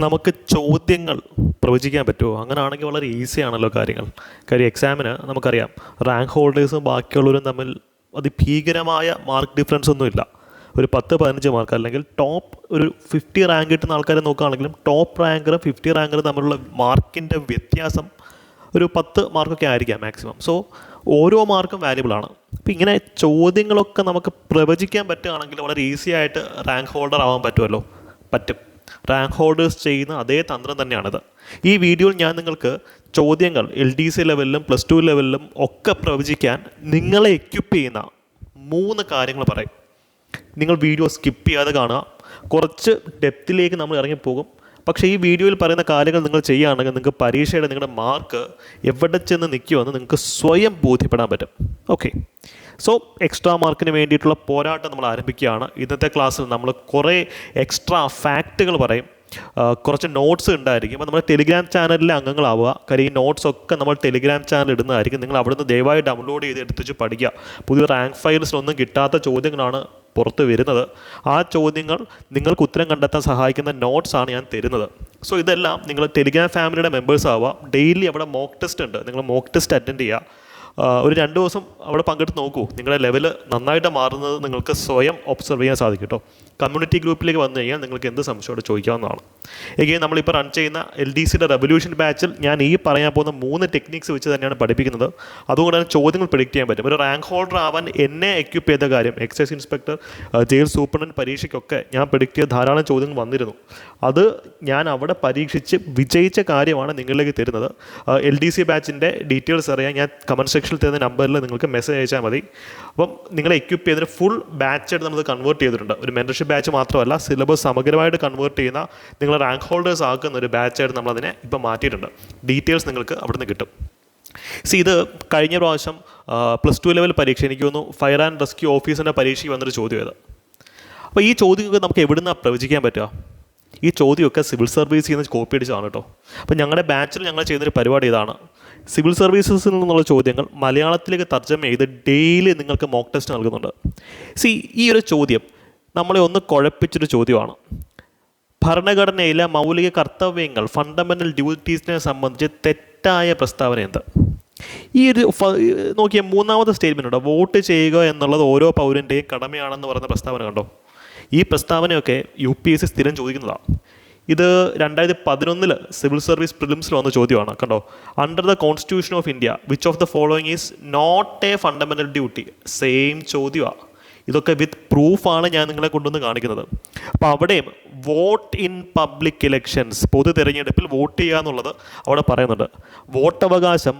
നമുക്ക് ചോദ്യങ്ങൾ പ്രവചിക്കാൻ പറ്റുമോ? അങ്ങനെയാണെങ്കിൽ വളരെ ഈസി ആണല്ലോ കാര്യങ്ങൾ. കാര്യം എക്സാമിന് നമുക്കറിയാം റാങ്ക് ഹോൾഡേഴ്സും ബാക്കിയുള്ളവരും തമ്മിൽ അതിഭീകരമായ മാർക്ക് ഡിഫറൻസ് ഒന്നുമില്ല. ഒരു പത്ത് പതിനഞ്ച് മാർക്ക് അല്ലെങ്കിൽ ടോപ്പ് ഒരു ഫിഫ്റ്റി റാങ്ക് കിട്ടുന്ന ആൾക്കാരെ നോക്കുകയാണെങ്കിലും ടോപ്പ് റാങ്കറും ഫിഫ്റ്റി റാങ്കറും തമ്മിലുള്ള മാർക്കിന്റെ വ്യത്യാസം ഒരു പത്ത് മാർക്കൊക്കെ ആയിരിക്കാം മാക്സിമം സോ ഓരോ മാർക്കും വാല്യുബിൾ ആണ്. അപ്പം ഇങ്ങനെ ചോദ്യങ്ങളൊക്കെ നമുക്ക് പ്രവചിക്കാൻ പറ്റുകയാണെങ്കിൽ വളരെ ഈസി ആയിട്ട് റാങ്ക് ഹോൾഡർ ആവാൻ പറ്റുമല്ലോ. പറ്റും. റാങ്ക് ഹോൾഡേഴ്സ് ചെയ്യുന്ന അതേ തന്ത്രം തന്നെയാണിത്. ഈ വീഡിയോയിൽ ഞാൻ നിങ്ങൾക്ക് ചോദ്യങ്ങൾ എൽ ഡി സി ലെവലിലും പ്ലസ് ടു ലെവലിലും ഒക്കെ പ്രവചിക്കാൻ നിങ്ങളെ എക്യുപ്പ് ചെയ്യുന്ന മൂന്ന് കാര്യങ്ങൾ പറയും. നിങ്ങൾ വീഡിയോ സ്കിപ്പ് ചെയ്യാതെ കാണുക. കുറച്ച് ഡെപ്തിലേക്ക് നമ്മൾ ഇറങ്ങിപ്പോകും പക്ഷേ ഈ വീഡിയോയിൽ പറയുന്ന കാര്യങ്ങൾ നിങ്ങൾ ചെയ്യുകയാണെങ്കിൽ നിങ്ങൾക്ക് പരീക്ഷയുടെ നിങ്ങളുടെ മാർക്ക് എവിടെ ചെന്ന് നിൽക്കുമെന്ന് നിങ്ങൾക്ക് സ്വയം ബോധ്യപ്പെടാൻ പറ്റും. ഓക്കെ സോ എക്സ്ട്രാ മാർക്കിന് വേണ്ടിയിട്ടുള്ള പോരാട്ടം നമ്മൾ ആരംഭിക്കുകയാണ്. ഇന്നത്തെ ക്ലാസ്സിൽ നമ്മൾ കുറേ എക്സ്ട്രാ ഫാക്റ്റുകൾ പറയും. കുറച്ച് നോട്ട്സ് ഉണ്ടായിരിക്കും. അപ്പോൾ നമ്മൾ ടെലിഗ്രാം ചാനലിലെ അംഗങ്ങളാവുക. കാര്യം ഈ നോട്ട്സ് ഒക്കെ നമ്മൾ ടെലിഗ്രാം ചാനൽ ഇടുന്നതായിരിക്കും. നിങ്ങൾ അവിടുന്ന് ദയവായി ഡൗൺലോഡ് ചെയ്ത് എടുത്തിച്ച് പഠിക്കുക. പുതിയ റാങ്ക് ഫയൽസിലൊന്നും കിട്ടാത്ത ചോദ്യങ്ങളാണ് പുറത്ത് വരുന്നത്. ആ ചോദ്യങ്ങൾ നിങ്ങൾക്ക് ഉത്തരം കണ്ടെത്താൻ സഹായിക്കുന്ന നോട്ട്സാണ് ഞാൻ തരുന്നത്. സോ ഇതെല്ലാം നിങ്ങൾ ടെലിഗ്രാം ഫാമിലിയുടെ മെമ്പേഴ്സ് ആവുക. ഡെയിലി അവിടെ മോക്ക് ടെസ്റ്റ് ഉണ്ട്. നിങ്ങൾ മോക്ക് ടെസ്റ്റ് അറ്റൻഡ് ചെയ്യുക. ഒരു രണ്ട് ദിവസം അവിടെ പങ്കെടുത്ത് നോക്കൂ. നിങ്ങളുടെ ലെവൽ നന്നായിട്ട് മാറുന്നത് നിങ്ങൾക്ക് സ്വയം ഒബ്സർവ് ചെയ്യാൻ സാധിക്കും കേട്ടോ കമ്മ്യൂണിറ്റി ഗ്രൂപ്പിലേക്ക് വന്നു കഴിഞ്ഞാൽ നിങ്ങൾക്ക് എന്ത് സംശയത്തോടെ ചോദിക്കാവുന്നതാണ്. എഗെയിൻ നമ്മളിപ്പോൾ റൺ ചെയ്യുന്ന എൽ ഡി സിയുടെ റെവല്യൂഷൻ ബാച്ചിൽ ഞാൻ ഈ പറയാൻ പോകുന്ന മൂന്ന് ടെക്നിക്സ് വെച്ച് തന്നെയാണ് പഠിപ്പിക്കുന്നത്. അതുകൊണ്ട് തന്നെ ചോദ്യങ്ങൾ പ്രിഡിക്റ്റ് ചെയ്യാൻ പറ്റും. ഒരു റാങ്ക് ഹോൾഡർ ആവാൻ എന്നെ എക്യുപ്പ് ചെയ്ത കാര്യം എക്സൈസ് ഇൻസ്പെക്ടർ ജയിൽ സൂപ്രണ്ടൻ പരീക്ഷയ്ക്കൊക്കെ ഞാൻ പ്രിഡിക്റ്റ് ചെയ്ത ധാരാളം ചോദ്യങ്ങൾ വന്നിരുന്നു. അത് ഞാൻ അവിടെ പരീക്ഷിച്ച് വിജയിച്ച കാര്യമാണ് നിങ്ങളിലേക്ക് തരുന്നത്. എൽ ഡി സി ബാച്ചിന്റെ ഡീറ്റെയിൽസ് അറിയാൻ ഞാൻ കമന്റ് സെക്ഷനിൽ തരുന്ന നമ്പറിൽ നിങ്ങൾക്ക് മെസ്സേജ് അയച്ചാൽ മതി. അപ്പം നിങ്ങളെ എക്യുപ്പ് ചെയ്തിട്ട് ഫുൾ ബാച്ചായിട്ട് നമ്മൾ കൺവേർട്ട് ചെയ്തിട്ടുണ്ട്. ഒരു മെന്റർഷിപ്പ് ബാച്ച് മാത്രമല്ല സിലബസ് സമഗ്രമായിട്ട് കൺവേർട്ട് ചെയ്യുന്ന നിങ്ങൾ റാങ്ക് ഹോൾഡേഴ്സ് ആക്കുന്ന ഒരു ബാച്ചായിട്ട് നമ്മളതിനെ ഇപ്പം മാറ്റിയിട്ടുണ്ട്. ഡീറ്റെയിൽസ് നിങ്ങൾക്ക് അവിടുന്ന് കിട്ടും. സി ഇത് കഴിഞ്ഞ പ്രാവശ്യം പ്ലസ് ടു ലെവൽ പരീക്ഷ എനിക്ക് തോന്നുന്നു. ഫയർ ആൻഡ് റെസ്ക്യൂ ഓഫീസിന്റെ പരീക്ഷയ്ക്ക് വന്നൊരു ചോദ്യം ഇത്. അപ്പോൾ ഈ ചോദ്യമൊക്കെ നമുക്ക് എവിടുന്നാണ് പ്രവചിക്കാൻ പറ്റുക? ഈ ചോദ്യമൊക്കെ സിവിൽ സർവീസിൽ നിന്ന് കോപ്പി അടിച്ചതാണ് കേട്ടോ. അപ്പോൾ ഞങ്ങളുടെ ബാച്ചിൽ ഞങ്ങൾ ചെയ്യുന്നൊരു പരിപാടി ഇതാണ്. സിവിൽ സർവീസസിൽ നിന്നുള്ള ചോദ്യങ്ങൾ മലയാളത്തിലേക്ക് തർജമ ചെയ്ത് ഡെയിലി നിങ്ങൾക്ക് മോക്ക് ടെസ്റ്റ് നൽകുന്നുണ്ട്. സി ഈ ഒരു ചോദ്യം നമ്മളെ ഒന്ന് കുഴപ്പിച്ചൊരു ചോദ്യമാണ്. ഭരണഘടനയിലെ മൗലിക കർത്തവ്യങ്ങൾ ഫണ്ടമെന്റൽ ഡ്യൂട്ടീസിനെ സംബന്ധിച്ച് തെറ്റായ പ്രസ്താവന എന്ത്? ഈ ഒരു നോക്കിയ മൂന്നാമത്തെ സ്റ്റേറ്റ്മെന്റ് ഉണ്ടോ. വോട്ട് ചെയ്യുക എന്നുള്ളത് ഓരോ പൗരന്റെയും കടമയാണെന്ന് പറയുന്ന പ്രസ്താവന കണ്ടോ? ഈ പ്രസ്താവനയൊക്കെ യു പി എസ് സി സ്ഥിരം ചോദിക്കുന്നതാണ് ഇത് രണ്ടായിരത്തി പതിനൊന്നിൽ സിവിൽ സർവീസ് പ്രിലിംസിൽ വന്ന ചോദ്യമാണ് കണ്ടോ? Under the constitution of India which of the following is not a fundamental duty same ചോദ്യമാണ് ഇതൊക്കെ വിത്ത് പ്രൂഫാണ് ഞാൻ നിങ്ങളെ കൊണ്ടുവന്ന് കാണിക്കുന്നത്. അപ്പോൾ അവിടെയും വോട്ട് ഇൻ പബ്ലിക് ഇലക്ഷൻസ് പൊതു തിരഞ്ഞെടുപ്പിൽ വോട്ട് ചെയ്യുക എന്നുള്ളത് അവിടെ പറയുന്നുണ്ട്. വോട്ടവകാശം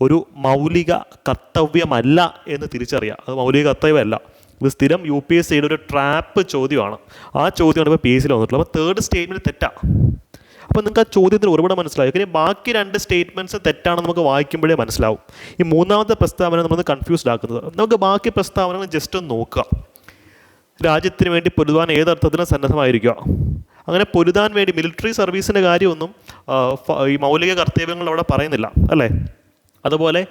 ഒരു മൗലിക കർത്തവ്യമല്ല എന്ന് തിരിച്ചറിയുക അത് മൗലിക കർത്തവ്യമല്ല. ഇത് സ്ഥിരം യു പി എസ് സിയുടെ ഒരു ട്രാപ്പ് ചോദ്യമാണ്. ആ ചോദ്യമാണ് ഇപ്പോൾ പി എസ് സിയിൽ വന്നിട്ടുള്ളത് അപ്പോൾ തേർഡ് സ്റ്റേറ്റ്മെന്റ് തെറ്റാ. അപ്പോൾ നിങ്ങൾക്ക് ആ ചോദ്യത്തിന് ഒരുപാട് മനസ്സിലായി കാര്യം ബാക്കി രണ്ട് സ്റ്റേറ്റ്മെന്റ്സ് തെറ്റാണെന്ന് നമുക്ക് വായിക്കുമ്പോഴേ മനസ്സിലാവും. ഈ മൂന്നാമത്തെ പ്രസ്താവന നമ്മൾ കൺഫ്യൂസ്ഡ് ആക്കുന്നത്. നമുക്ക് ബാക്കി പ്രസ്താവനകൾ ജസ്റ്റ് ഒന്ന് നോക്കുക. രാജ്യത്തിന് വേണ്ടി പൊരുതാൻ ഏതർത്ഥത്തിലും സന്നദ്ധമായിരിക്കുക. അങ്ങനെ പൊരുതാൻ വേണ്ടി മിലിറ്ററി സർവീസിന്റെ കാര്യമൊന്നും ഈ മൗലിക കർത്തവ്യങ്ങൾ അവിടെ പറയുന്നില്ല. അല്ലേ? അതുപോലെ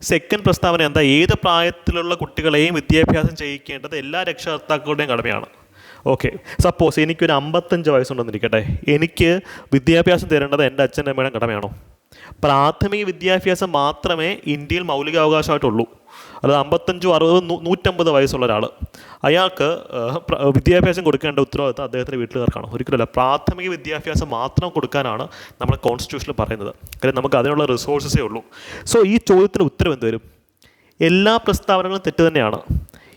സെക്കൻഡ് പ്രസ്താവന എന്താ? ഏത് പ്രായത്തിലുള്ള കുട്ടികളെയും വിദ്യാഭ്യാസം ചെയ്യിക്കേണ്ടത് എല്ലാ രക്ഷകർത്താക്കളുടെയും കടമയാണ്. ഓക്കെ സപ്പോസ് എനിക്കൊരു അമ്പത്തഞ്ച് വയസ്സുണ്ടെന്നിരിക്കട്ടെ. എനിക്ക് വിദ്യാഭ്യാസം തരേണ്ടത് എന്റെ അച്ഛന്റെ അമ്മയുടെ കടമയാണോ? പ്രാഥമിക വിദ്യാഭ്യാസം മാത്രമേ ഇന്ത്യയിൽ മൗലികാവകാശമായിട്ടുള്ളൂ. അത് അമ്പത്തഞ്ചോ അറുപതോ നൂറ്റമ്പത് വയസ്സുള്ള ഒരാൾ അയാൾക്ക് വിദ്യാഭ്യാസം കൊടുക്കേണ്ട ഉത്തരവാദിത്തം അദ്ദേഹത്തിന്റെ വീട്ടുകാർക്കാണ് ഒരിക്കലല്ല പ്രാഥമിക വിദ്യാഭ്യാസം മാത്രം കൊടുക്കാനാണ് നമ്മുടെ കോൺസ്റ്റിറ്റ്യൂഷനിൽ പറയുന്നത്. കാര്യം നമുക്ക് അതിനുള്ള റിസോഴ്സസേ ഉള്ളൂ. സോ ഈ ചോദ്യത്തിന് ഉത്തരം എന്ത് വരും? എല്ലാ പ്രസ്താവനകളും തെറ്റ് തന്നെയാണ്.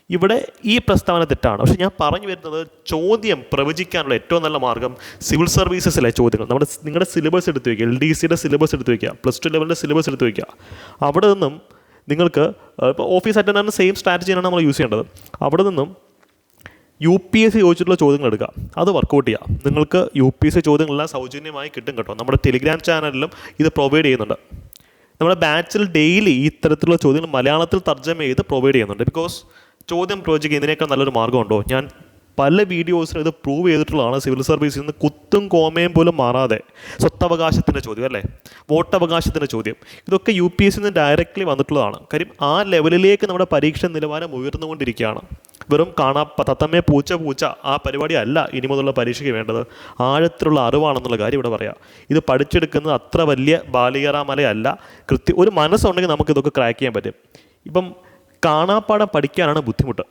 ഇവിടെ ഈ പ്രസ്താവന തെറ്റാണ്. പക്ഷെ ഞാൻ പറഞ്ഞു വരുന്നത് ചോദ്യം പ്രവചിക്കാനുള്ള ഏറ്റവും നല്ല മാർഗം സിവിൽ സർവീസസിലെ ചോദ്യങ്ങൾ. നമ്മുടെ നിങ്ങളുടെ സിലബസ് എടുത്ത് വയ്ക്കുക എൽ ഡി സിയുടെ സിലബസ് എടുത്ത് വയ്ക്കുക പ്ലസ് ടു ലെവലിന്റെ സിലബസ് എടുത്ത് വയ്ക്കുക അവിടെ നിന്നും നിങ്ങൾക്ക് ഇപ്പോൾ ഓഫീസ് അറ്റൻഡാണ് സെയിം സ്ട്രാറ്റജിയാണ് നമ്മൾ യൂസ് ചെയ്യേണ്ടത്. അവിടെ നിന്നും യു പി എസ് സി ചോദിച്ചിട്ടുള്ള ചോദ്യങ്ങൾ എടുക്കുക. അത് വർക്കൗട്ട് ചെയ്യുക. നിങ്ങൾക്ക് യു പി എസ് സി ചോദ്യങ്ങളെല്ലാം സൗജന്യമായി കിട്ടും കേട്ടോ. നമ്മുടെ ടെലിഗ്രാം ചാനലിലും ഇത് പ്രൊവൈഡ് ചെയ്യുന്നുണ്ട്. നമ്മുടെ ബാച്ചിൽ ഡെയിലി ഇത്തരത്തിലുള്ള ചോദ്യങ്ങൾ മലയാളത്തിൽ തർജമ ചെയ്ത് പ്രൊവൈഡ് ചെയ്യുന്നുണ്ട്. ബിക്കോസ് ചോദ്യം പ്രവചിക്കുക ഇതിനേക്കാൾ നല്ലൊരു മാർഗമുണ്ടോ ഞാൻ പല വീഡിയോസിലും ഇത് പ്രൂവ് ചെയ്തിട്ടുള്ളതാണ് സിവിൽ സർവീസിൽ നിന്ന് കുത്തും കോമയും പോലും മാറാതെ. സ്വത്തവകാശത്തിന്റെ ചോദ്യം അല്ലേ? വോട്ടവകാശത്തിന്റെ ചോദ്യം. ഇതൊക്കെ യു പി എസ് നിന്ന് ഡയറക്റ്റ്ലി വന്നിട്ടുള്ളതാണ്. കാര്യം ആ ലെവലിലേക്ക് നമ്മുടെ പരീക്ഷ നിലവാരം ഉയർന്നുകൊണ്ടിരിക്കുകയാണ്. വെറും കാണാ തത്തമ്മേ പൂച്ച പൂച്ച ആ പരിപാടി അല്ല ഇനി മുതലുള്ള പരീക്ഷയ്ക്ക് വേണ്ടത്. ആഴത്തിലുള്ള അറിവാണെന്നുള്ള കാര്യം ഇവിടെ പറയാം. ഇത് പഠിച്ചെടുക്കുന്നത് അത്ര വലിയ ബാലികറാമലയല്ല കൃത്യം ഒരു മനസ്സുണ്ടെങ്കിൽ നമുക്കിതൊക്കെ ക്രാക്ക് ചെയ്യാൻ പറ്റും. ഇപ്പം കാണാപ്പാടം പഠിക്കാനാണ് ബുദ്ധിമുട്ട്.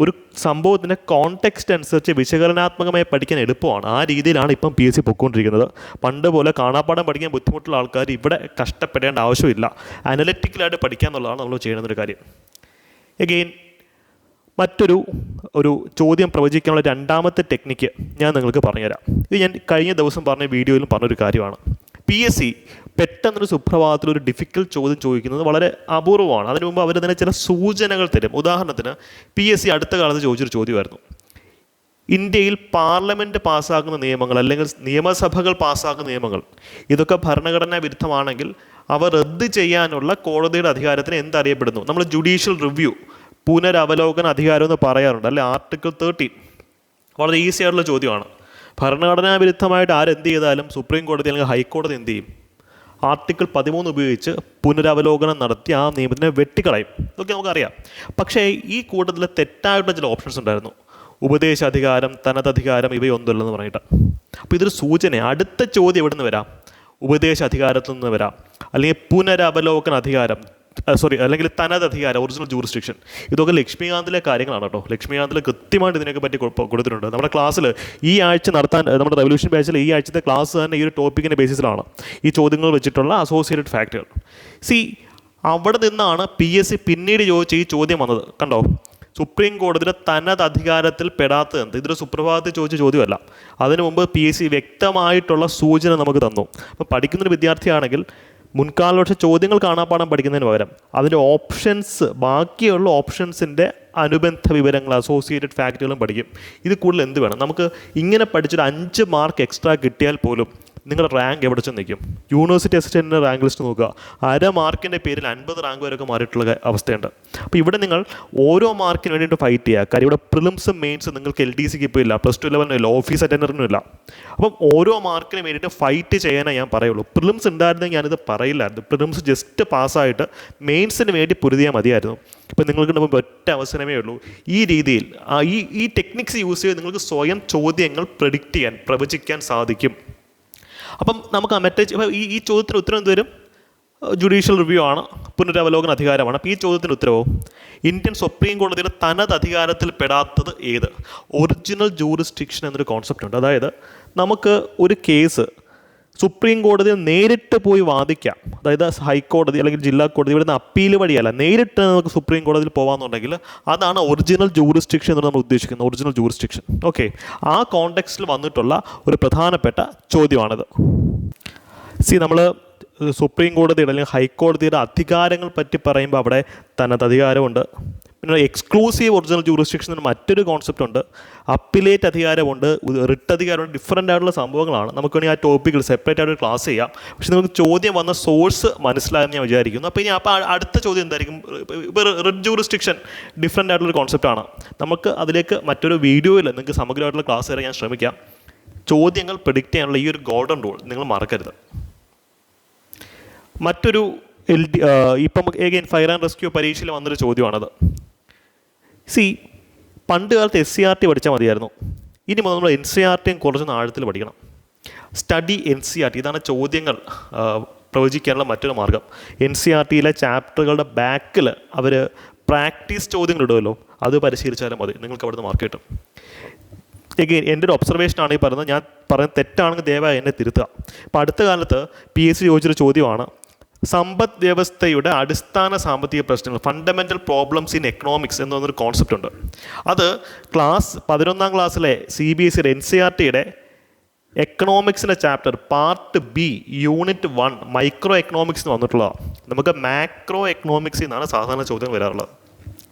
ഒരു സംഭവത്തിന്റെ കോണ്ടെക്സ്റ്റ് അനുസരിച്ച് വിശകലനാത്മകമായി പഠിക്കാൻ എളുപ്പമാണ്. ആ രീതിയിലാണ് ഇപ്പം പി എസ് സി പൊയ്ക്കൊണ്ടിരിക്കുന്നത്. പണ്ട് പോലെ കാണാപ്പാടം പഠിക്കാൻ ബുദ്ധിമുട്ടുള്ള ആൾക്കാർ ഇവിടെ കഷ്ടപ്പെടേണ്ട ആവശ്യമില്ല. അനലറ്റിക്കലായിട്ട് പഠിക്കുക എന്നുള്ളതാണ് നമ്മൾ ചെയ്യുന്നൊരു കാര്യം. എഗെയിൻ മറ്റൊരു ഒരു ചോദ്യം പ്രവചിക്കാനുള്ള രണ്ടാമത്തെ ടെക്നിക്ക് ഞാൻ നിങ്ങൾക്ക് പറഞ്ഞുതരാം. ഇത് ഞാൻ കഴിഞ്ഞ ദിവസം പറഞ്ഞ വീഡിയോയിലും പറഞ്ഞൊരു കാര്യമാണ്. പി എസ് സി പെട്ടെന്നൊരു സുപ്രഭാതത്തിൽ ഒരു ഡിഫിക്കൽട്ട് ചോദ്യം ചോദിക്കുന്നത് വളരെ അപൂർവമാണ്. അതിനു മുമ്പ് അവർ തന്നെ ചില സൂചനകൾ തരും. ഉദാഹരണത്തിന് പി എസ് സി അടുത്ത കാലത്ത് ചോദിച്ചൊരു ചോദ്യമായിരുന്നു. ഇന്ത്യയിൽ പാർലമെന്റ് പാസ്സാക്കുന്ന നിയമങ്ങൾ അല്ലെങ്കിൽ നിയമസഭകൾ പാസ്സാക്കുന്ന നിയമങ്ങൾ ഇതൊക്കെ ഭരണഘടനാ വിരുദ്ധമാണെങ്കിൽ അവ റദ്ദ് ചെയ്യാനുള്ള കോടതിയുടെ അധികാരത്തിന് എന്തറിയപ്പെടുന്നു? നമ്മൾ ജുഡീഷ്യൽ റിവ്യൂ പുനരവലോകന അധികാരം എന്ന് പറയാറുണ്ട്. അല്ലെ ആർട്ടിക്കിൾ തേർട്ടീൻ വളരെ ഈസി ആയിട്ടുള്ള ചോദ്യമാണ്. ഭരണഘടനാ വിരുദ്ധമായിട്ട് ആരെന്ത് ചെയ്താലും സുപ്രീം കോടതി അല്ലെങ്കിൽ ഹൈക്കോടതി എന്ത് ചെയ്യും? ആർട്ടിക്കിൾ പതിമൂന്ന് ഉപയോഗിച്ച് പുനരവലോകനം നടത്തി ആ നിയമത്തിനെ വെട്ടിക്കളയും. ഇതൊക്കെ നമുക്കറിയാം. പക്ഷേ ഈ കൂട്ടത്തിൽ തെറ്റായിട്ടുള്ള ചില ഓപ്ഷൻസ് ഉണ്ടായിരുന്നു. ഉപദേശാധികാരം തനതധികാരം ഇവയൊന്നുമില്ലെന്ന് പറഞ്ഞിട്ട്. അപ്പോൾ ഇതൊരു സൂചന. അടുത്ത ചോദ്യം എവിടെ നിന്ന് വരാം? ഉപദേശാധികാരത്തിൽ നിന്ന് വരാം. അല്ലെങ്കിൽ പുനരവലോകന അധികാരം സോറി അല്ലെങ്കിൽ തനത് അധികാരം ഒറിജിനൽ ജൂറിസ്ഡിക്ഷൻ ഇതൊക്കെ ലക്ഷ്മികാന്തിലെ കാര്യങ്ങളാണ് കേട്ടോ. ലക്ഷ്മികാന്തിൽ കൃത്യമായിട്ട് ഇതിനൊക്കെ പറ്റി കൊടുത്തിട്ടുണ്ട്. നമ്മുടെ ക്ലാസ്സിൽ ഈ ആഴ്ച നടത്താൻ നമ്മുടെ റെവല്യൂഷൻ ബാച്ചിൽ ഈ ആഴ്ചത്തെ ക്ലാസ് തന്നെ ഈ ഒരു ടോപ്പിക്കിന്റെ ബേസിസിലാണ് ഈ ചോദ്യങ്ങൾ വെച്ചിട്ടുള്ള അസോസിയേറ്റഡ് ഫാക്ടുകൾ സി അവിടെ നിന്നാണ് പി എസ് സി പിന്നീട് ചോദിച്ച ഈ ചോദ്യം വന്നത്. കണ്ടോ? സുപ്രീം കോടതിയുടെ തനത് അധികാരത്തിൽ പെടാത്തത് എന്ത്? ഇതൊരു സുപ്രഭാതത്തിൽ ചോദിച്ച ചോദ്യമല്ല. അതിനു മുമ്പ് പി എസ് സി വ്യക്തമായിട്ടുള്ള സൂചന നമുക്ക് തന്നു. അപ്പോൾ പഠിക്കുന്നൊരു വിദ്യാർത്ഥിയാണെങ്കിൽ മുൻകാല വർഷ ചോദ്യങ്ങൾ കാണാപ്പാടം പഠിക്കുന്നതിന് പകരം അതിന്റെ ഓപ്ഷൻസ് ബാക്കിയുള്ള ഓപ്ഷൻസിന്റെ അനുബന്ധ വിവരങ്ങൾ അസോസിയേറ്റഡ് ഫാക്റ്റുകളും പഠിക്കും. ഇത് കൂടുതൽ എന്ത് വേണം? നമുക്ക് ഇങ്ങനെ പഠിച്ചൊരു അഞ്ച് മാർക്ക് എക്സ്ട്രാ കിട്ടിയാൽ പോലും നിങ്ങളുടെ റാങ്ക് എവിടെ ചെന്ന് നിൽക്കും? യൂണിവേഴ്സിറ്റി അസിസ്റ്റന്റിന്റെ റാങ്ക് ലിസ്റ്റ് നോക്കുക. അര മാർക്കിന്റെ പേരിൽ അൻപത് റാങ്ക് വരെയൊക്കെ മാറിയിട്ടുള്ള അവസ്ഥയുണ്ട്. അപ്പോൾ ഇവിടെ നിങ്ങൾ ഓരോ മാർക്കിന് വേണ്ടിയിട്ട് ഫൈറ്റ് ചെയ്യുക. കാര്യം ഇവിടെ പ്രിലിംസും മെയിൻസും നിങ്ങൾക്ക് എൽ ഡി സിക്ക് ഇപ്പോൾ ഇല്ല. പ്ലസ് ടു ലെവലിനും ഇല്ല. ഓഫീസ് അറ്റൻഡറിനും ഇല്ല. അപ്പം ഓരോ മാർക്കിന് വേണ്ടിയിട്ട് ഫൈറ്റ് ചെയ്യാനേ ഞാൻ പറയുള്ളൂ. പ്രിലിംസ് ഉണ്ടായിരുന്നെങ്കിൽ ഞാനിത് പറയില്ലായിരുന്നു. പ്രിലിംസ് ജസ്റ്റ് പാസ്സായിട്ട് മെയിൻസിന് വേണ്ടി പൊരുതിയാൽ മതിയായിരുന്നു. ഇപ്പം നിങ്ങൾക്ക് മുമ്പ് ഒറ്റ അവസരമേ ഉള്ളൂ. ഈ രീതിയിൽ ഈ ഈ ടെക്നിക്സ് യൂസ് ചെയ്ത് നിങ്ങൾക്ക് സ്വയം ചോദ്യങ്ങൾ പ്രഡിക്റ്റ് ചെയ്യാൻ പ്രവചിക്കാൻ സാധിക്കും. അപ്പം നമുക്ക് ആ മറ്റേ ചോ- ഈ ഈ ചോദ്യത്തിന് ഉത്തരം എന്ത് വരും ജുഡീഷ്യൽ റിവ്യൂ ആണ് പുനരവലോകന അധികാരമാണ്. അപ്പോൾ ഈ ചോദ്യത്തിന് ഉത്തരവോ? ഇന്ത്യൻ സുപ്രീം കോടതിയുടെ തനത് അധികാരത്തിൽ പെടാത്തത് ഏത്? ഒറിജിനൽ ജൂറിസ്ഡിക്ഷൻ എന്നൊരു കോൺസെപ്റ്റ് ഉണ്ട്. അതായത് നമുക്ക് ഒരു കേസ് സുപ്രീം കോടതിയിൽ നേരിട്ട് പോയി വാദിക്കാം. അതായത് ഹൈക്കോടതി അല്ലെങ്കിൽ ജില്ലാ കോടതി ഇവിടുന്ന് അപ്പീൽ വഴിയല്ല നേരിട്ട് നമുക്ക് സുപ്രീം കോടതിയിൽ പോകാമെന്നുണ്ടെങ്കിൽ അതാണ് ഒറിജിനൽ ജൂറിസ്ഡിക്ഷൻ എന്ന് നമ്മൾ ഉദ്ദേശിക്കുന്നത് ഒറിജിനൽ ജൂറിസ്ഡിക്ഷൻ ഓക്കെ ആ കോണ്ടെക്സ്റ്റിൽ വന്നിട്ടുള്ള ഒരു പ്രധാനപ്പെട്ട ചോദ്യമാണിത്. സി നമ്മൾ സുപ്രീം കോടതിയുടെ അല്ലെങ്കിൽ ഹൈക്കോടതിയുടെ അധികാരങ്ങൾ പറ്റി പറയുമ്പോൾ അവിടെ തനത് അധികാരമുണ്ട്. പിന്നെ എക്സ്ക്ലൂസീവ് ഒറിജിനൽ ജൂറിസ്ഡിക്ഷൻ എന്ന് മറ്റൊരു കോൺസെപ്റ്റ് ഉണ്ട്. അപ്പിലേറ്റ് അധികാരമുണ്ട്. റിട്ട് അധികാരമുണ്ട്. ഡിഫറന്റ് ആയിട്ടുള്ള സംഭവങ്ങളാണ്. നമുക്ക് വേണമെങ്കിൽ ആ ടോപ്പിക്കിൽ സെപ്പറേറ്റ് ആയിട്ട് ക്ലാസ് ചെയ്യാം. പക്ഷെ നമുക്ക് ചോദ്യം വന്ന സോഴ്സ് മനസ്സിലായെന്ന് ഞാൻ വിചാരിക്കുന്നു. അപ്പോൾ ഇനി അപ്പോൾ അടുത്ത ചോദ്യം എന്തായിരിക്കും? ഇപ്പോൾ റിട്ട് ജൂറിസ്ഡിക്ഷൻ ഡിഫറന്റ് ആയിട്ടുള്ള കോൺസെപ്റ്റാണ് നമുക്ക് അതിലേക്ക് മറ്റൊരു വീഡിയോയിൽ നിങ്ങൾക്ക് സമഗ്രമായിട്ടുള്ള ക്ലാസ് തരാൻ ഞാൻ ശ്രമിക്കാം. ചോദ്യങ്ങൾ പ്രിഡിക്റ്റ് ചെയ്യാനുള്ള ഈ ഒരു ഗോൾഡൻ റൂൾ നിങ്ങൾ മറക്കരുത്. മറ്റൊരു എൽ ഡി ഇപ്പം എഗെയിൻ ഫയർ ആൻഡ് റെസ്ക്യൂ പരീക്ഷയിൽ വന്നൊരു ചോദ്യമാണത്. സി പണ്ട് കാലത്ത് എസ് സി ആർ ടി പഠിച്ചാൽ മതിയായിരുന്നു. ഇനി മുതൽ നമ്മൾ എൻ സി ആർ ടിയും കുറച്ച് ആഴത്തിൽ പഠിക്കണം. Study N C R T ഇതാണ് ചോദ്യങ്ങൾ പ്രവചിക്കാനുള്ള മറ്റൊരു മാർഗം. എൻ സി ആർ ടിയിലെ ചാപ്റ്ററുകളുടെ ബാക്കിൽ അവർ പ്രാക്ടീസ് ചോദ്യങ്ങൾ ഇടുമല്ലോ അത് പരിശീലിച്ചാലും മതി. നിങ്ങൾക്ക് അവിടുന്ന് മാർക്ക് കിട്ടും. എഗെയിൻ എന്റെ ഒരു ഒബ്സർവേഷനാണ് ഈ പറയുന്നത്. ഞാൻ പറയുന്നത് തെറ്റാണെങ്കിൽ ദയവായി എന്നെ തിരുത്തുക. അപ്പോൾ അടുത്ത കാലത്ത് പി എസ് സി ചോദിച്ചൊരു ചോദ്യമാണ് സമ്പദ് വ്യവസ്ഥയുടെ അടിസ്ഥാന സാമ്പത്തിക പ്രശ്നങ്ങൾ ഫണ്ടമെന്റൽ പ്രോബ്ലംസ് ഇൻ എക്കണോമിക്സ് എന്ന് പറഞ്ഞൊരു കോൺസെപ്റ്റ് ഉണ്ട്. അത് ക്ലാസ് പതിനൊന്നാം ക്ലാസ്സിലെ സി ബി എസ് സിയുടെ എൻ സി ആർ ടിയുടെ എക്കണോമിക്സിന്റെ chapter part B unit one microeconomics എന്ന് വന്നിട്ടുള്ളതാണ് നമുക്ക് മാക്രോ എക്കണോമിക്സിൽ നിന്നാണ് സാധാരണ ചോദ്യം വരാറുള്ളത്.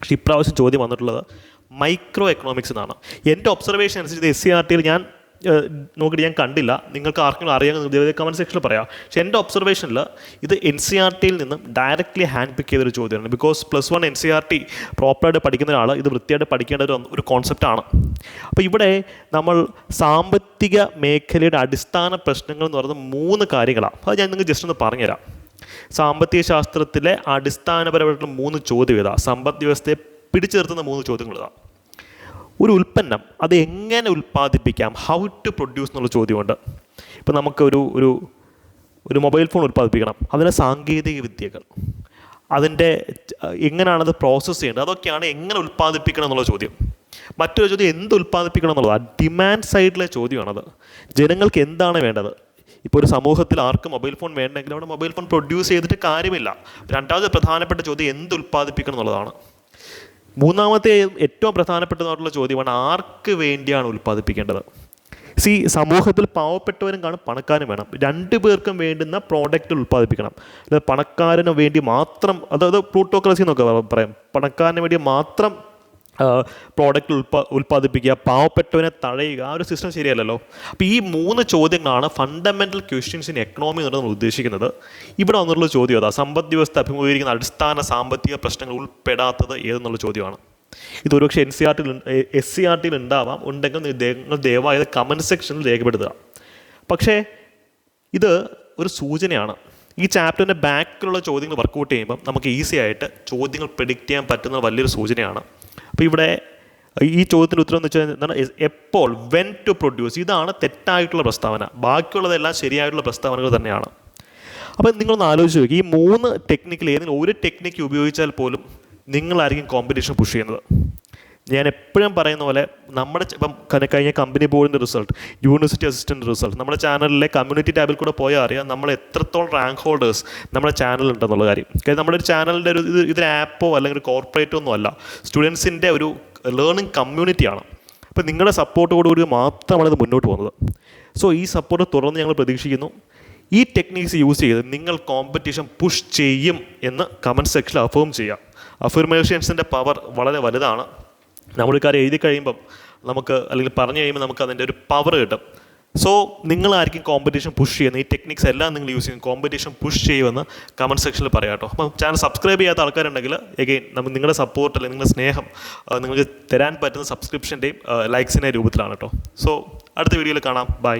പക്ഷേ ഇപ്രാവശ്യം ചോദ്യം വന്നിട്ടുള്ളത് മൈക്രോ എക്കണോമിക്സ് എന്നാണ് എന്റെ ഒബ്സർവേഷൻ അനുസരിച്ച് എസ് സി ആർ ടിയിൽ ഞാൻ നോക്കിയിട്ട് ഞാൻ കണ്ടില്ല. നിങ്ങൾക്ക് ആർക്കെങ്കിലും അറിയാമെന്ന് കമന്റ് സെക്ഷനിൽ പറയാം. പക്ഷേ എന്റെ ഒബ്സർവേഷനിൽ ഇത് എൻ സി ആർ ടിയിൽ നിന്നും ഡയറക്റ്റ്ലി ഹാൻഡ് പിക്ക് ചെയ്തൊരു ചോദ്യമാണ്. Because plus one N C R T പ്രോപ്പറായിട്ട് പഠിക്കുന്ന ഒരാൾ ഇത് വൃത്തിയായിട്ട് പഠിക്കേണ്ട ഒരു ഒരു കോൺസെപ്റ്റാണ് അപ്പോൾ ഇവിടെ നമ്മൾ സാമ്പത്തിക മേഖലയുടെ അടിസ്ഥാന പ്രശ്നങ്ങൾ എന്ന് പറയുന്നത് മൂന്ന് കാര്യങ്ങളാണ് അത് ഞാൻ നിങ്ങൾക്ക് ജസ്റ്റ് ഒന്ന് പറഞ്ഞുതരാം. സാമ്പത്തിക ശാസ്ത്രത്തിലെ അടിസ്ഥാനപരമായിട്ടുള്ള മൂന്ന് ചോദ്യം ഇതാ. സമ്പദ് വ്യവസ്ഥയെ പിടിച്ചു നിർത്തുന്ന മൂന്ന് ചോദ്യങ്ങൾ ഇതാ. ഒരു ഉൽപ്പന്നം അത് എങ്ങനെ ഉൽപ്പാദിപ്പിക്കാം? ഹൗ ടു പ്രൊഡ്യൂസ് എന്നുള്ള ചോദ്യമുണ്ട്. ഇപ്പോൾ നമുക്കൊരു ഒരു ഒരു മൊബൈൽ ഫോൺ ഉൽപ്പാദിപ്പിക്കണം. അതിന്റെ സാങ്കേതിക വിദ്യകൾ അതിന്റെ എങ്ങനെയാണത് പ്രോസസ്സ് ചെയ്യേണ്ടത് അതൊക്കെയാണ് എങ്ങനെ ഉൽപ്പാദിപ്പിക്കണം എന്നുള്ള ചോദ്യം. മറ്റൊരു ചോദ്യം എന്ത് ഉൽപ്പാദിപ്പിക്കണം എന്നുള്ളത്. ഡിമാൻഡ് സൈഡിലെ ചോദ്യമാണത്. ജനങ്ങൾക്ക് എന്താണ് വേണ്ടത്? ഇപ്പോൾ ഒരു സമൂഹത്തിൽ ആർക്ക് മൊബൈൽ ഫോൺ വേണ്ടെങ്കിലും അവിടെ മൊബൈൽ ഫോൺ പ്രൊഡ്യൂസ് ചെയ്തിട്ട് കാര്യമില്ല. രണ്ടാമത് പ്രധാനപ്പെട്ട ചോദ്യം എന്ത് ഉൽപ്പാദിപ്പിക്കണം എന്നുള്ളതാണ്. മൂന്നാമത്തെ ഏറ്റവും പ്രധാനപ്പെട്ടതായിട്ടുള്ള ചോദ്യമാണ് ആർക്ക് വേണ്ടിയാണ് ഉൽപ്പാദിപ്പിക്കേണ്ടത്? സി സമൂഹത്തിൽ പാവപ്പെട്ടവരും കാണും പണക്കാരും വേണം. രണ്ടു പേർക്കും വേണ്ടുന്ന പ്രോഡക്റ്റ് ഉൽപ്പാദിപ്പിക്കണം. അല്ലാതെ പണക്കാരന് വേണ്ടി മാത്രം അതായത് പ്ലൂട്ടോക്രസി എന്നൊക്കെ പറയാം. പണക്കാരന് വേണ്ടി മാത്രം പ്രോഡക്റ്റ് ഉൽപ്പാ ഉൽപ്പാദിപ്പിക്കുക പാവപ്പെട്ടവനെ തഴയുക ആ ഒരു സിസ്റ്റം ശരിയല്ലല്ലോ. അപ്പോൾ ഈ മൂന്ന് ചോദ്യങ്ങളാണ് ഫണ്ടമെന്റൽ ക്വസ്റ്റ്യൻസ് ഇൻ എക്കണോമി എന്നുള്ളത് നമ്മൾ ഉദ്ദേശിക്കുന്നത്. ഇവിടെ വന്നിട്ടുള്ള ചോദ്യം അതാ സമ്പദ് വ്യവസ്ഥ അഭിമുഖീകരിക്കുന്ന അടിസ്ഥാന സാമ്പത്തിക പ്രശ്നങ്ങൾ ഉൾപ്പെടാത്തത് ഏതെന്നുള്ള ചോദ്യമാണ്. ഇത് ഒരുപക്ഷെ എൻ സി ആർ ടിയിൽ എസ് സി ആർ ടിയിൽ ഉണ്ടാവാം ഉണ്ടെങ്കിൽ നിങ്ങൾ ദയവായത് കമന്റ് സെക്ഷനിൽ രേഖപ്പെടുത്തുക. പക്ഷേ ഇത് ഒരു സൂചനയാണ്. ഈ ചാപ്റ്ററിന്റെ ബാക്കിലുള്ള ചോദ്യങ്ങൾ വർക്കൗട്ട് ചെയ്യുമ്പം നമുക്ക് ഈസി ആയിട്ട് ചോദ്യങ്ങൾ പ്രിഡിക്റ്റ് ചെയ്യാൻ പറ്റുന്ന വലിയൊരു സൂചനയാണ്. അപ്പോൾ ഇവിടെ ഈ ചോദ്യത്തിന്റെ ഉത്തരം എന്ന് വെച്ചാൽ എന്താണ്? എപ്പോൾ വെൻ ടു പ്രൊഡ്യൂസ് ഇതാണ് തെറ്റായിട്ടുള്ള പ്രസ്താവന. ബാക്കിയുള്ളതെല്ലാം ശരിയായിട്ടുള്ള പ്രസ്താവനകൾ തന്നെയാണ്. അപ്പം നിങ്ങളൊന്ന് ആലോചിച്ച് നോക്കി. ഈ മൂന്ന് ടെക്നിക്കിൽ ഏതെങ്കിലും ഒരു ടെക്നിക്ക് ഉപയോഗിച്ചാൽ പോലും നിങ്ങളായിരിക്കും കോമ്പറ്റീഷൻ പുഷ് ചെയ്യുന്നത്. ഞാൻ എപ്പോഴും പറയുന്ന പോലെ നമ്മുടെ ഇപ്പം കഴിഞ്ഞ കമ്പനി ബോർഡിന്റെ റിസൾട്ട് യൂണിവേഴ്സിറ്റി അസിസ്റ്റന്റ് റിസൾട്ട് നമ്മുടെ ചാനലിലെ കമ്മ്യൂണിറ്റി ടാബിൽ കൂടെ പോയാൽ അറിയാം നമ്മൾ എത്രത്തോളം റാങ്ക് ഹോൾഡേഴ്സ് നമ്മുടെ ചാനൽ ഉണ്ടെന്നുള്ള കാര്യം. കാര്യം നമ്മുടെ ഒരു ചാനലിന്റെ ഒരു ഇത് ഇതൊരു ആപ്പോ അല്ലെങ്കിൽ ഒരു കോർപ്പറേറ്റോ ഒന്നും അല്ല. സ്റ്റുഡൻസിന്റെ ഒരു ലേണിംഗ് കമ്മ്യൂണിറ്റിയാണ് അപ്പോൾ നിങ്ങളുടെ സപ്പോർട്ടോടുകൂടി മാത്രമാണ് ഇത് മുന്നോട്ട് പോകുന്നത്. സോ ഈ സപ്പോർട്ട് തുടർന്ന് ഞങ്ങൾ പ്രതീക്ഷിക്കുന്നു. ഈ ടെക്നീക്സ് യൂസ് ചെയ്ത് നിങ്ങൾ കോമ്പറ്റീഷൻ പുഷ് ചെയ്യും എന്ന് കമന്റ് സെക്ഷനിൽ അഫേം ചെയ്യാം അഫർമേഷൻസിന്റെ പവർ വളരെ വലുതാണ്. നമ്മളൊരു കാര്യം എഴുതി കഴിയുമ്പം നമുക്ക് അല്ലെങ്കിൽ പറഞ്ഞു കഴിയുമ്പോൾ നമുക്ക് അതിന്റെ ഒരു പവർ കിട്ടും. സോ നിങ്ങളായിരിക്കും കോമ്പറ്റീഷൻ പുഷ് ചെയ്യുന്നത്. ഈ ടെക്നിക്സ് എല്ലാം നിങ്ങൾ യൂസ് ചെയ്യും കോമ്പറ്റീഷൻ പുഷ് ചെയ്യുമെന്ന് കമന്റ് സെക്ഷനിൽ പറയാം കേട്ടോ. അപ്പം ചാനൽ സബ്സ്ക്രൈബ് ചെയ്യാത്ത ആൾക്കാരുണ്ടെങ്കിൽ എഗെയിൻ നമ്മൾ നിങ്ങളുടെ സപ്പോർട്ട് അല്ലെങ്കിൽ നിങ്ങളുടെ സ്നേഹം നിങ്ങൾക്ക് തരാൻ പറ്റുന്ന സബ്സ്ക്രിപ്ഷന്റെയും ലൈക്സിന്റെ രൂപത്തിലാണ് കേട്ടോ. സോ അടുത്ത വീഡിയോയിൽ കാണാം. ബൈ